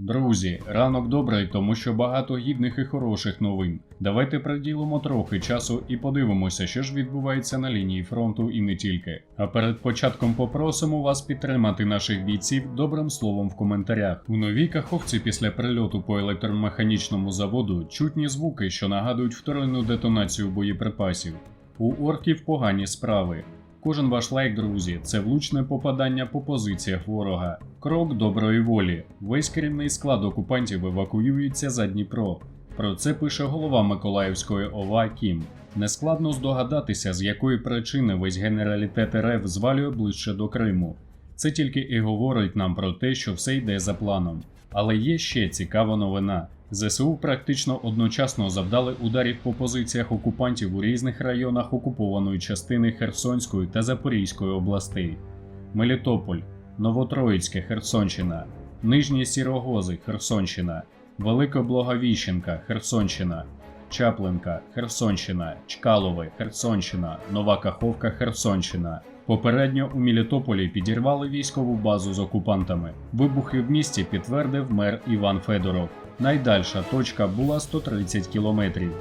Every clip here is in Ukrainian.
Друзі, ранок добрий, тому що багато гідних і хороших новин. Давайте приділимо трохи часу і подивимося, що ж відбувається на лінії фронту і не тільки. А перед початком попросимо вас підтримати наших бійців добрим словом в коментарях. У новій каховці після прильоту по електромеханічному заводу чутні звуки, що нагадують вторинну детонацію боєприпасів. У орків погані справи. Кожен ваш лайк, друзі, це влучне попадання по позиціях ворога. Крок доброї волі. Весь керівний склад окупантів евакуюється за Дніпро. Про це пише голова Миколаївської ОВА Кім. Нескладно здогадатися, з якої причини весь генералітет РФ звалює ближче до Криму. Це тільки і говорить нам про те, що все йде за планом. Але є ще цікава новина. ЗСУ практично одночасно завдали ударів по позиціях окупантів у різних районах окупованої частини Херсонської та Запорізької областей: Мелітополь, Новотроїцьке, Херсонщина, Нижні Сірогози, Херсонщина, Великоблаговіщенка, Херсонщина, Чаплинка, Херсонщина, Чкалове, Херсонщина, Нова Каховка, Херсонщина. Попередньо у Мелітополі підірвали військову базу з окупантами. Вибухи в місті підтвердив мер Іван Федоров. Найдальша точка була 130 кілометрів.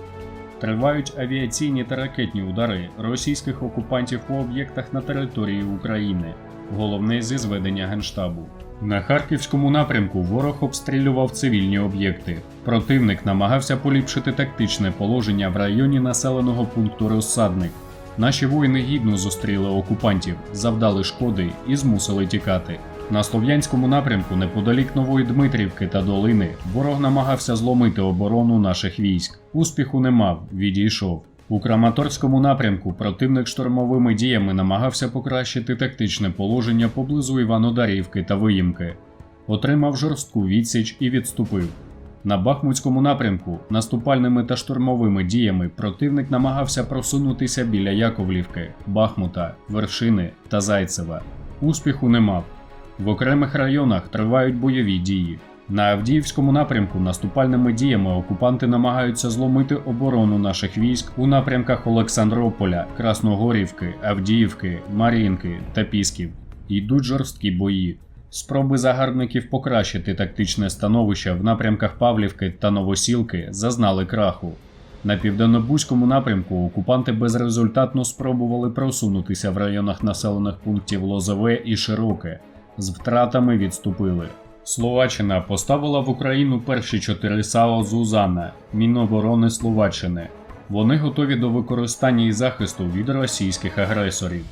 Тривають авіаційні та ракетні удари російських окупантів по об'єктах на території України. Головне зі зведення генштабу. На харківському напрямку ворог обстрілював цивільні об'єкти. Противник намагався поліпшити тактичне положення в районі населеного пункту Розсадник. Наші воїни гідно зустріли окупантів, завдали шкоди і змусили тікати. На слов'янському напрямку, неподалік Нової Дмитрівки та Долини, ворог намагався зломити оборону наших військ. Успіху не мав, відійшов. У Краматорському напрямку противник штурмовими діями намагався покращити тактичне положення поблизу Іванодарівки та Виїмки. Отримав жорстку відсіч і відступив. На Бахмутському напрямку наступальними та штурмовими діями противник намагався просунутися біля Яковлівки, Бахмута, Вершини та Зайцева. Успіху не мав. В окремих районах тривають бойові дії. На Авдіївському напрямку наступальними діями окупанти намагаються зломити оборону наших військ у напрямках Олександрополя, Красногорівки, Авдіївки, Мар'їнки та Пісків. Йдуть жорсткі бої. Спроби загарбників покращити тактичне становище в напрямках Павлівки та Новосілки зазнали краху. На південнобузькому напрямку окупанти безрезультатно спробували просунутися в районах населених пунктів Лозове і Широке. З втратами відступили. Словаччина поставила в Україну перші чотири САО Зузана Міноборони Словаччини. Вони готові до використання і захисту від російських агресорів.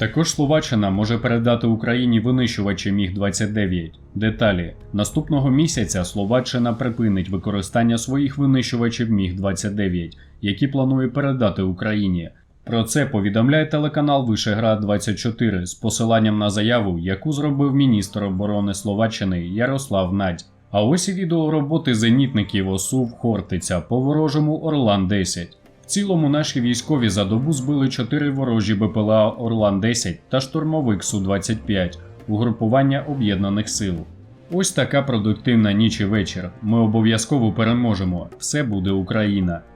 Також Словаччина може передати Україні винищувачі Міг-29. Деталі наступного місяця Словаччина припинить використання своїх винищувачів Міг-29, які планує передати Україні. Про це повідомляє телеканал Вишеград 24 з посиланням на заяву, яку зробив міністр оборони Словаччини Ярослав Надь. А ось і відео роботи зенітників ОСУВ Хортиця по ворожому Орлан 10. Цілому наші військові за добу збили 4 ворожі БПЛА Орлан 10 та штурмовик Су-25 угрупування об'єднаних сил. Ось така продуктивна ніч і вечір. Ми обов'язково переможемо. Все буде Україна.